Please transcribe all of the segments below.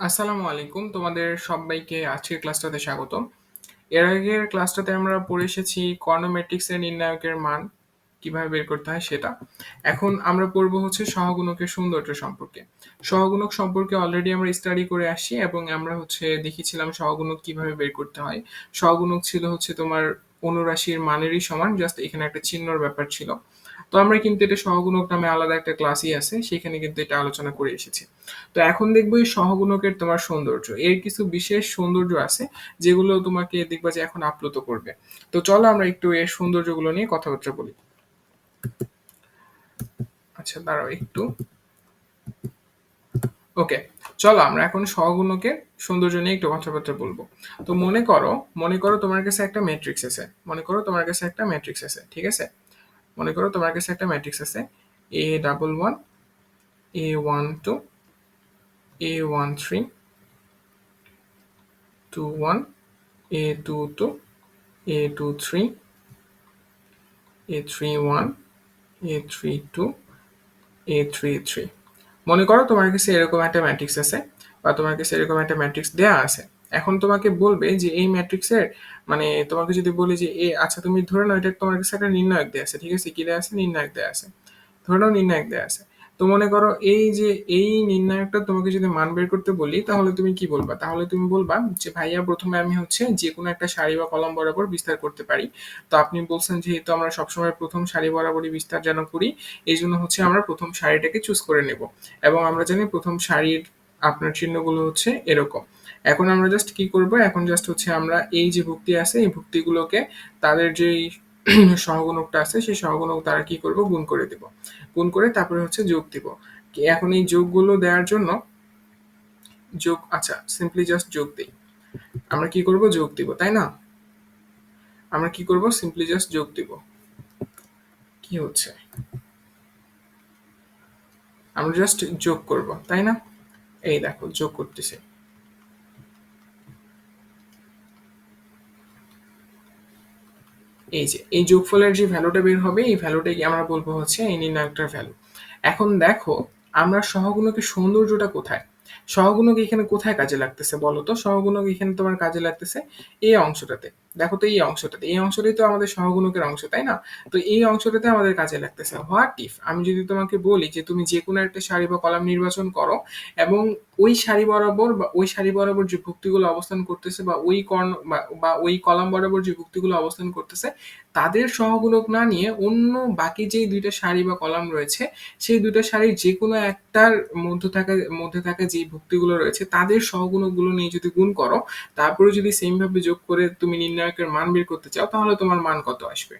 আসসালামু আলাইকুম। তোমাদের সবাইকে আজকের ক্লাসটাতে স্বাগত এর আগের ক্লাসটাতে আমরা পড়ে এসেছি কর্নোমেট্রিক্সের নির্ণায়কের মান, কীভাবে বের করতে হয় সেটা। এখন আমরা পড়ব হচ্ছে সহগুণকের সৌন্দর্য সম্পর্কে। সহগুণক সম্পর্কে অলরেডি আমরা স্টাডি করে আসি এবং আমরা হচ্ছে দেখেছিলাম সহগুণক কীভাবে বের করতে হয়। সহগুণক ছিল হচ্ছে তোমার অনুরাশির মানেরই সমান জাস্ট এখানে একটা চিহ্নর ব্যাপার ছিল। তো আমরা কিন্তু এটা সহগুণক নামে আলাদা একটা ক্লাসই আছে, সেখানে কিন্তু এটা আলোচনা করে এসেছি। তো এখন দেখব এই সহগুণকের তোমার সৌন্দর্য। এর কিছু বিশেষ সৌন্দর্য আছে, যেগুলো তোমাকে দেখবা যে এখন আপ্লুত করবে। তো চলো আমরা একটু এর সৌন্দর্যগুলো নিয়ে কথাবার্তা বলি। আচ্ছা দাঁড়াও একটু। ওকে চলো আমরা এখন সহগুণকের সৌন্দর্য নিয়ে একটু কথাবার্তা বলব। তো মনে করো মনে করো তোমার কাছে একটা ম্যাট্রিক্স আছে, মনে করো তোমার কাছে একটা ম্যাট্রিক্স আছে, ঠিক আছে? মনে করো তোমার কাছে একটা ম্যাট্রিক্স আছে। A double one A one two A one three two one A two two A two three A three one A three two A three three মনে করো তোমার কাছে এরকম একটা ম্যাট্রিক্স আছে বা তোমার কাছে এরকম একটা ম্যাট্রিক্স দেয়া আছে। এখন তোমাকে বলবে যে এই ম্যাট্রিক্সের মানে তোমাকে যদি বলি যে এ আচ্ছা তুমি ধরে নাও এটা তোমার কাছে একটা নির্ণায়ক দেয়া আছে, ঠিক আছে? কি দেয়া আছে? নির্ণায়ক দেয়া আছে। ধরে নাও নির্ণায়ক দেয়া আছে। তো মনে করো এই যে এই নির্ণায়কটা তোমাকে যদি মান বের করতে বলি, তাহলে তুমি কি বলবা? তাহলে তুমি বলবা যে ভাইয়া প্রথমে আমি হচ্ছে যে কোনো একটা সারি বা কলম বরাবর বিস্তার করতে পারি। তো আপনি বলছেন যেহেতু আমরা সবসময় প্রথম সারি বরাবরই বিস্তার যেন করি এই জন্য হচ্ছে আমরা প্রথম সারিটাকে চুজ করে নেব। এবং আমরা জানি প্রথম সারির আপনার চিহ্নগুলো হচ্ছে এরকম। এখন আমরা জাস্ট কি করব? এখন জাস্ট হচ্ছে আমরা এই যে ভুক্তি আছে, এই ভুক্তিগুলোকে তাদের যেই সহগুণকটা আছে, সেই সহগুণক তারা কি করব? গুণ করে দেব। গুণ করে তারপরে হচ্ছে যোগ দিব। এখন এই যোগগুলো দেওয়ার জন্য যোগ আচ্ছা সিম্পলি জাস্ট যোগ দিই। আমরা কি করব? যোগ দিব, তাই না? আমরা কি করব? সিম্পলি জাস্ট যোগ দিব। কি হচ্ছে? আমরা জাস্ট যোগ করব, তাই না? এই দেখো, যোগ করতেছে। এই যে, এই যোগফলের যে ভ্যালুটা বের হবে, এই ভ্যালুটাকে আমরা বলব হচ্ছে এই নির্ণায়কটার ভ্যালু এখন দেখো, আমরা সহগুণকের সৌন্দর্যটা কোথায়? সহগুণক এখানে কোথায় কাজে লাগতেছে বলো তো? সহগুণক এখানে তোমার কাজে লাগতেছে এই অংশটাতে। দেখো তো এই অংশটাতে, এই অংশটাই তো আমাদের সহগুণকের অংশ, তাই না? তো এই অংশটাতে আমাদের কাজে লাগতেছে। হোয়াট ইফ আমি যদি তোমাকে বলি যে তুমি যে কোনো একটা সারি বা কলাম নির্বাচন করো এবং ওই সারি বরাবর বা ওই সারি বরাবর যে ভুক্তিগুলো অবস্থান করতেছে বা ওই কর্ণ বা ওই কলাম বরাবর যে ভুক্তিগুলো অবস্থান করতেছে, তাদের সহগুণক না নিয়ে অন্য বাকি যেই দুইটা সারি বা কলাম রয়েছে, সেই দুইটা সারির যে কোনো একটার মধ্যে থাকা মধ্যে থাকা যে ভুক্তিগুলো রয়েছে, তাদের সহগুণকগুলো নিয়ে যদি গুণ করো, তারপরে যদি সেম ভাবে যোগ করে তুমি নির্ণায়কের মান বের করতে চাও, তাহলে তোমার মান কত আসবে?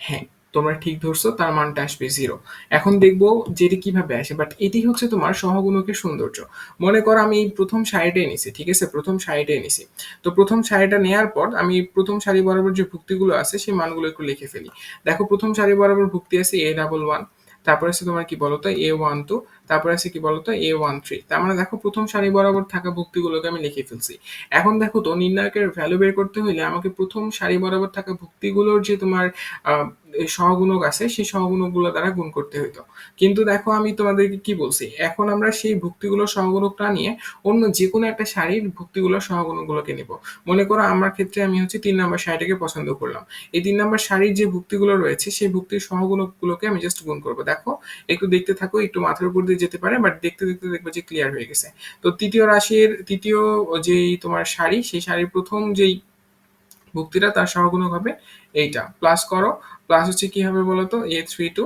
হ্যাঁ তোমরা ঠিক ধরছো, তার মানটা আসবে জিরো এখন দেখব যে এটি কীভাবে আসে বাট এটি হচ্ছে তোমার সহগুণকের সৌন্দর্য। মনে করো আমি প্রথম সারিটাই নিছি ঠিক আছে? প্রথম সারিটাই নিছি তো প্রথম সারিটা নেওয়ার পর আমি প্রথম সারি বরাবর যে ভুক্তিগুলো আছে, সেই মানগুলো একটু লিখে ফেলি। দেখো, প্রথম সারি বরাবর ভুক্তি আছে এ ডাবল ওয়ান তারপরে আছে তোমার কি বলতো এ ওয়ান টু তারপরে আছে কি বলতো এ ওয়ান থ্রি তার মানে দেখো প্রথম সারি বরাবর থাকা ভুক্তিগুলোকে আমি লিখে ফেলছি। এখন দেখো তো নির্ণায়কের ভ্যালু বের করতে হলে আমাকে প্রথম সারি বরাবর থাকা ভুক্তিগুলোর যে তোমার সহগুণক আছে, সেই সহগুণকগুলো দ্বারা গুণ করতে হইতো। কিন্তু দেখো আমি তোমাদেরকে কি বলছি, এখন আমরা সেই ভুক্তিগুলোর সহগুণকটা নিয়ে অন্য যে কোনো একটা শাড়ির ভুক্তিগুলোর সহগুণকগুলোকে নেব। মনে করো আমার ক্ষেত্রে আমি হচ্ছে তিন নাম্বার শাড়িটাকে পছন্দ করলাম। এই তিন নাম্বার শাড়ির যে ভুক্তিগুলো রয়েছে, সেই ভুক্তির সহগুণকগুলোকে আমি জাস্ট গুণ করব। দেখো, একটু দেখতে থাকো, একটু মাথার উপর দিয়ে যেতে পারে বাট দেখতে দেখতে দেখব যে ক্লিয়ার হয়ে গেছে। তো তৃতীয় রাশির, তৃতীয় যেই তোমার শাড়ি সেই শাড়ির প্রথম যেই ভুক্তিটা তার সহগুণক হবে এইটা। প্লাস করো প্লাস হচ্ছে কি হবে বলতো? এ থ্রি টু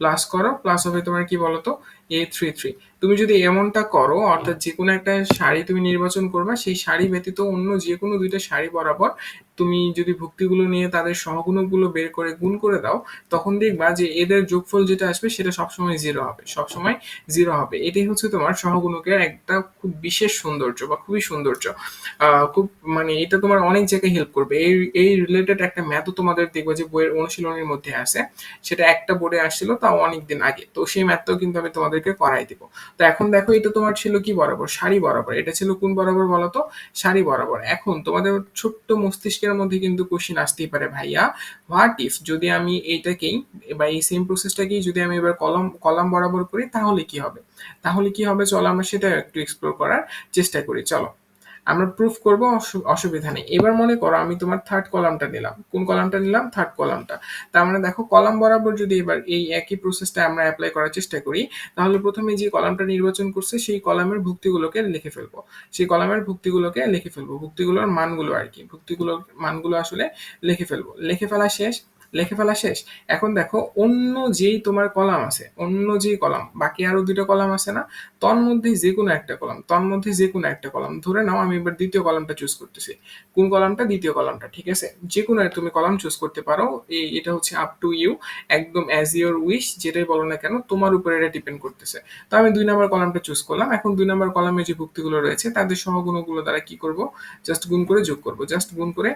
প্লাস করো প্লাস হবে তোমার কি বলতো? এ থ্রি থ্রি তুমি যদি এমনটা করো অর্থাৎ যে কোনো একটা শাড়ি তুমি নির্বাচন করবা সেই শাড়ি ব্যতীত অন্য যে কোনো দুইটা শাড়ি বরাবর তুমি যদি ভুক্তিগুলো নিয়ে তাদের সহগুণকগুলো বের করে গুণ করে দাও তখন দেখবা যে এদের যোগফল যেটা আসবে সেটা সবসময় জিরো হবে সবসময় জিরো হবে। এটাই হচ্ছে তোমার সহগুণকের একটা খুব বিশেষ সৌন্দর্য বা খুবই সৌন্দর্য। খুব মানে এটা তোমার অনেক জায়গায় হেল্প করবে। এই এই রিলেটেড একটা ম্যাথও তোমাদের দেখবে যে বইয়ের অনুশীলনের মধ্যে আছে। সেটা একটা বোর্ডে আসছিল তাও অনেকদিন আগে। তো সেই ম্যাথটাও কিন্তু আমি তোমাদের তোমাদেরকে করাই দিব। তো এখন দেখো, এটা তোমার ছিল কি বরাবর? সারি বরাবর। এটা ছিল কোন বরাবর বলো তো সারি বরাবর। এখন তোমাদের ছোট্ট মস্তিষ্কের মধ্যে কিন্তু কোশ্চিন আসতেই পারে, ভাইয়া। হোয়াট ইফ যদি আমি এইটাকেই বা এই সেম প্রসেসটাকেই যদি আমি এবার কলম, কলাম বরাবর করি, তাহলে কি হবে? তাহলে কি হবে? চলো আমরা সেটা একটু এক্সপ্লোর করার চেষ্টা করি। চলো। আমরা প্রুফ করব অসুবিধা নেই। এবার মনে করো আমি তোমার থার্ড কলামটা নিলাম। কোন কলামটা নিলাম? থার্ড কলামটা তার মানে দেখো কলাম বরাবর যদি এবার এই একই প্রসেসটা আমরা অ্যাপ্লাই করার চেষ্টা করি, তাহলে প্রথমে যে কলামটা নির্বাচন করছে, সেই কলামের ভুক্তিগুলোকে লিখে ফেলব। সেই কলামের ভুক্তিগুলোকে লিখে ফেলব। ভুক্তিগুলোর মানগুলো আর কি। ভুক্তিগুলোর মানগুলো আসলে লিখে ফেলব। লিখে ফেলা শেষ। লিখে ফেলা শেষ। এখন দেখো, অন্য যেই তোমার কলাম আছে, অন্য যেই কলাম, বাকি আরও দুটো কলাম আছে না তন মধ্যে যে কোনো একটা কলাম তন মধ্যে যে কোনো একটা কলাম, ধরে নাও আমি এবার দ্বিতীয় কলামটা চুজ করতেছি। কোন কলামটা? দ্বিতীয় কলামটা, ঠিক আছে? যে কোনো তুমি কলাম চুজ করতে পারো, এই, এটা হচ্ছে আপ টু ইউ একদম অ্যাজ ইউর উইশ যেটাই বলো না কেন, তোমার উপরে এটা ডিপেন্ড করতেছে। তো আমি দুই নম্বর কলামটা চুজ করলাম, এখন দুই নম্বর কলামে যে ভুক্তিগুলো রয়েছে, তাদের সহগুণগুলো দ্বারা কি করব? জাস্ট গুণ করে যোগ করব জাস্ট গুণ করে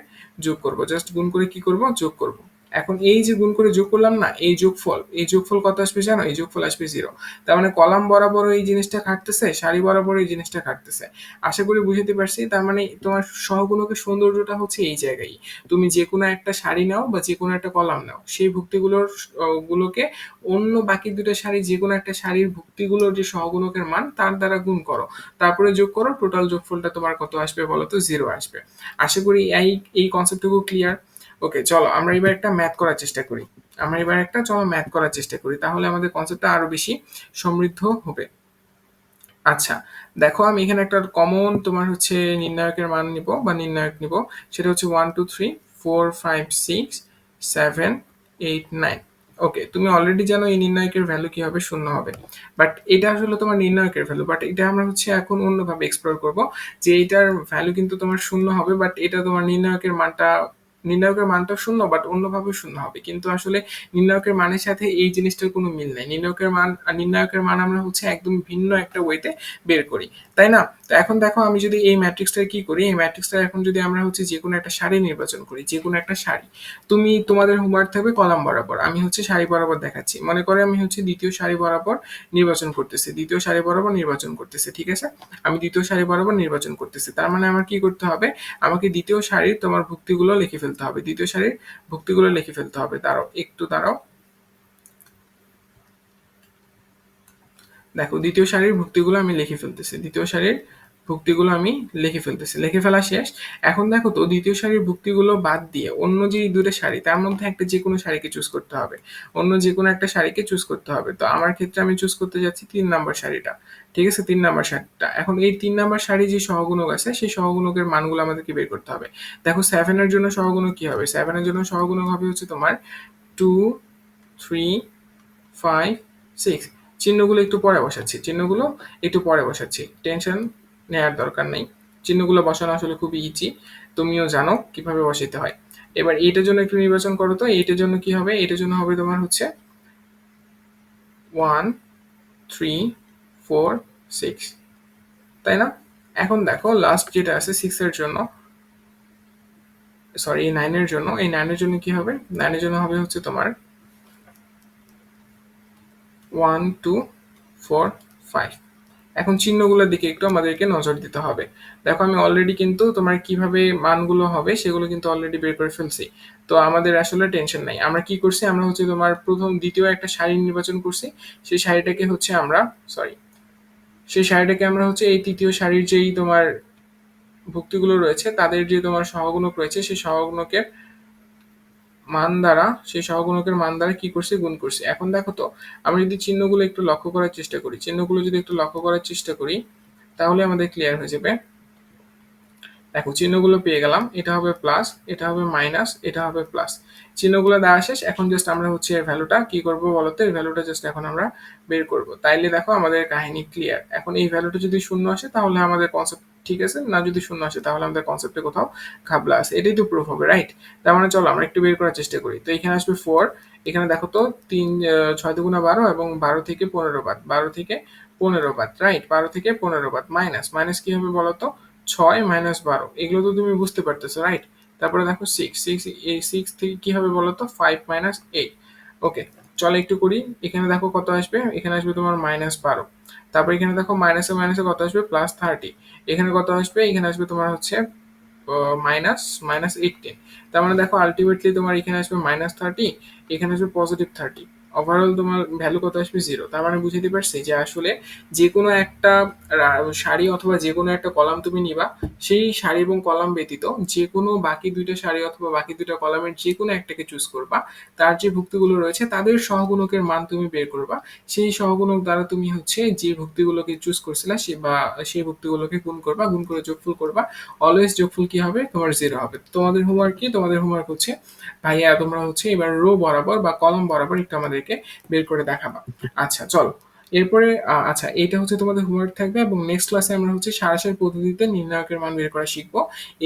যোগ করব জাস্ট গুণ করে কি করব? যোগ করব। এখন এই যে গুণ করে যোগ করলাম না, এই যোগফল এই যোগফল কত আসবে জানো? এই যোগফল আসবে জিরো তার মানে কলাম বরাবর এই জিনিসটা খাটতেছে, সারি বরাবর এই জিনিসটা খাটতেছে। আশা করি বুঝতে পারছি, তার মানে তোমার সহগুণকের সৌন্দর্যটা হচ্ছে এই জায়গায়। তুমি যে কোনো একটা শাড়ি নাও বা যে কোনো একটা কলাম নাও, সেই ভুক্তিগুলোর গুলোকে অন্য বাকি দুটো শাড়ি যে কোনো একটা শাড়ির ভুক্তিগুলোর যে সহগুণকের মান, তার দ্বারা গুণ করো। তারপরে যোগ করো টোটাল যোগফলটা তোমার কত আসবে বলো তো? জিরো আসবে। আশা করি এই এই কনসেপ্টটুকু ক্লিয়ার ওকে চলো, আমরা এবার একটা ম্যাথ করার চেষ্টা করি। আমরা এবার একটা, চলো ম্যাথ করার চেষ্টা করি, তাহলে আমাদের কনসেপ্টটা আরও বেশি সমৃদ্ধ হবে। আচ্ছা দেখো, আমি এখানে একটা কমন তোমার হচ্ছে নির্ণায়কের মান নিব, বা নির্ণায়ক নিব। সেটা হচ্ছে one two three four five six seven eight nine okay তুমি অলরেডি জানো এই নির্ণায়কের ভ্যালু কি হবে শূন্য হবে। বাট এটা আসলে তোমার নির্ণায়কের ভ্যালু বাট এটা আমরা হচ্ছে এখন অন্যভাবে এক্সপ্লোর করব। যে এটার ভ্যালু কিন্তু তোমার শূন্য হবে বাট এটা তোমার নির্ণায়কের মানটা নির্ণায়কের মানটা শূন্য বাট অন্যভাবে শূন্য হবে। কিন্তু আসলে নির্ণায়কের মানের সাথে এই জিনিসটার কোনো মিল নেই। নির্ণায়কের মান নির্ণায়কের মান আমরা হচ্ছে একদম ভিন্ন একটা ওয়েতে বের করি। তাই না? তো এখন দেখো আমি যদি এই ম্যাট্রিক্সটা কি করি? এই ম্যাট্রিক্সটা এখন যদি আমরা হচ্ছে যে কোনো একটা শাড়ি নির্বাচন করি, যে কোনো একটা শাড়ি তুমি তোমাদের হোমওয়ার্ক থাকবে কলাম বরাবর, আমি হচ্ছে শাড়ি বরাবর দেখাচ্ছি। মনে করে আমি হচ্ছে দ্বিতীয় শাড়ি বরাবর নির্বাচন করতেছি, দ্বিতীয় শাড়ি বরাবর নির্বাচন করতেছি, ঠিক আছে? আমি দ্বিতীয় শাড়ি বরাবর নির্বাচন করতেছি, তার মানে আমার কি করতে হবে? আমাকে দ্বিতীয় শাড়ির তোমার ভুক্তিগুলো লিখে ফেলতে হবে, দ্বিতীয় শাড়ির ভুক্তিগুলো লিখে ফেলতে হবে। দাঁড়াও, একটু দাঁড়াও। দেখো, দ্বিতীয় সারির ভুক্তিগুলো আমি লিখে ফেলতেছি। দ্বিতীয় সারির ভুক্তিগুলো আমি লিখে ফেলতেছি। লিখে ফেলা শেষ। এখন দেখো তো, দ্বিতীয় সারির ভুক্তিগুলো বাদ দিয়ে অন্য যে দুটো শাড়ি তার মধ্যে একটা যে কোনো শাড়িকে চুজ করতে হবে। অন্য যে কোনো একটা শাড়িকে চুজ করতে হবে। তো আমার ক্ষেত্রে আমি চুজ করতে যাচ্ছি তিন নাম্বার শাড়িটা ঠিক আছে? তিন নাম্বার শাড়িটা এখন এই তিন নাম্বার শাড়ি যে সহগুণক আছে, সেই সহগুণকের মানগুলো আমাদেরকে বের করতে হবে। দেখো সেভেনের জন্য সহগুণক কি হবে? সেভেনের জন্য সহগুণক হবে হচ্ছে তোমার টু থ্রি ফাইভ সিক্স চিহ্নগুলো একটু পরে বসাচ্ছি। চিহ্নগুলো একটু পরে বসাচ্ছি। টেনশন নেওয়ার দরকার নেই। চিহ্নগুলো বসানো আসলে খুবই ইজি তুমিও জানো কীভাবে বসাইতে হয়। এবার এইটার জন্য একটু নির্বাচন করো তো। এইটার জন্য কি হবে? এটার জন্য হবে তোমার হচ্ছে ওয়ান থ্রি ফোর সিক্স তাই না? এখন দেখো লাস্ট যেটা আছে সিক্সের জন্য। সরি এই নাইনের জন্য। এই নাইনের জন্য কি হবে? নাইনের জন্য হবে হচ্ছে তোমার ওয়ান টু ফোর ফাইভ এখন চিহ্নগুলোর দিকে একটু আমাদেরকে নজর দিতে হবে। দেখো, আমি অলরেডি কিন্তু তোমার কীভাবে মানগুলো হবে সেগুলো কিন্তু অলরেডি বের করে ফেলছি। তো আমাদের আসলে টেনশন নাই। আমরা কি করছি? আমরা হচ্ছে তোমার প্রথম, দ্বিতীয় একটা শাড়ি নির্বাচন করছি। সেই শাড়িটাকে হচ্ছে আমরা সরি সেই শাড়িটাকে আমরা হচ্ছে এই তৃতীয় শাড়ির যেই তোমার ভুক্তিগুলো রয়েছে, তাদের যে তোমার সহগুণক রয়েছে, সেই সহগুণকের মান দ্বারা সেই সহগুণকের মান দ্বারা কি করছে? গুণ করছে। এখন দেখো তো আমরা যদি চিহ্নগুলো একটু লক্ষ্য করার চেষ্টা করি, চিহ্নগুলো যদি একটু লক্ষ্য করার চেষ্টা করি, তাহলে আমাদের ক্লিয়ার হয়ে যাবে। দেখো, চিহ্নগুলো পেয়ে গেলাম। এটা হবে প্লাস এটা হবে মাইনাস এটা হবে প্লাস চিহ্নগুলো দেওয়া শেষ। এখন জাস্ট আমরা হচ্ছে এর ভ্যালুটা কি করব বলতো? এই ভ্যালুটা জাস্ট এখন আমরা বের করব। তাইলে দেখো আমাদের কাহিনী ক্লিয়ার এখন এই ভ্যালুটা যদি শূন্য আসে, তাহলে আমাদের কনসেপ্ট ঠিক আছে? না যদি শূন্য আসে, তাহলে আমাদের কনসেপ্টে কোথাও খাবলা আছে। এটাই তো প্রুফ হবে রাইট তার মানে চলো আমরা একটু বের করার চেষ্টা করি। তো এখানে আসবে ফোর এখানে দেখো তো তিন ছয় দুগুণা বারো এবং বারো থেকে পনেরো বাদ। বারো থেকে পনেরো বাদ রাইট বারো থেকে পনেরো বাদ। মাইনাস মাইনাস কি হবে বলো তো? ছয় মাইনাস বারো। এগুলো তো তুমি বুঝতে পারতেছো রাইট তারপরে দেখো সিক্স সিক্স এই সিক্স থেকে কি হবে বলো তো? ফাইভ মাইনাস এইট ওকে চলো একটু করি। এখানে দেখো কত আসবে? এখানে আসবে তোমার মাইনাস বারো। তারপর এখানে দেখো মাইনাসে মাইনাসে কত আসবে? প্লাস থার্টি এখানে কত আসবে? এখানে আসবে তোমার হচ্ছে মাইনাস মাইনাস এইটিন তার মানে দেখো আলটিমেটলি তোমার এখানে আসবে মাইনাস থার্টি এখানে আসবে পজিটিভ থার্টি ওভারঅল তোমার ভ্যালু কত আসবে? জিরো তার মানে বুঝতে পারছি যে আসলে যে কোনো একটা সারি অথবা যে কোনো একটা কলাম তুমি নিবা, সেই সারি এবং কলাম ব্যতীত যে কোনো বাকি দুইটা সারি অথবা বাকি দুইটা কলামের যে কোনো একটাকে চুজ করবা। তার যে ভুক্তিগুলো রয়েছে, তাদের সহগুণকের মান তুমি বের করবা। সেই সহগুণক দ্বারা তুমি হচ্ছে যে ভুক্তিগুলোকে চুজ করছিলা, সে বা সেই ভুক্তিগুলোকে গুণ করবা, গুণ করে যোগফল করবা। অলওয়েজ যোগফল কি হবে? তোমার জিরো হবে। তোমাদের হোমওয়ার্ক কি? তোমাদের হোমওয়ার্ক হচ্ছে, ভাইয়া তোমরা হচ্ছে এবার রো বরাবর বা কলম বরাবর একটু আমাদেরকে বের করে দেখাবা। আচ্ছা চলো। এরপরে আচ্ছা এটা হচ্ছে তোমাদের হোমওয়ার্ক থাকবে এবং নেক্সট ক্লাসে আমরা হচ্ছে সারাসারি পদ্ধতিতে নির্ণায়কের মান বের করা শিখব।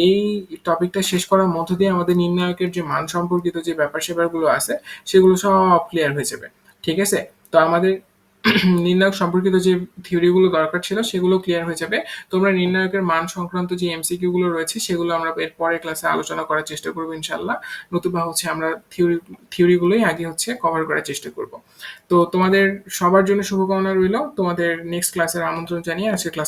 এই টপিকটা শেষ করার মধ্য দিয়ে আমাদের নির্ণায়কের যে মান সম্পর্কিত যে ব্যাপার স্যাপারগুলো আছে, সেগুলো সব ক্লিয়ার হয়ে যাবে। ঠিক আছে? তো আমাদের নির্ণায়ক সম্পর্কিত যে থিওরিগুলো দরকার ছিল, সেগুলো ক্লিয়ার হয়ে যাবে। তোমরা নির্ণায়কের মান সংক্রান্ত যে এমসিকিউ গুলো রয়েছে, সেগুলো আমরা এর পরে ক্লাসে আলোচনা করার চেষ্টা করব ইনশাল্লাহ নতুবা হচ্ছে আমরা থিওরি, থিওরিগুলোই আগে হচ্ছে কভার করার চেষ্টা করব। তো তোমাদের সবার জন্য শুভকামনা রইল। তোমাদের নেক্সট ক্লাসের আমন্ত্রণ জানিয়ে আজকে ক্লাস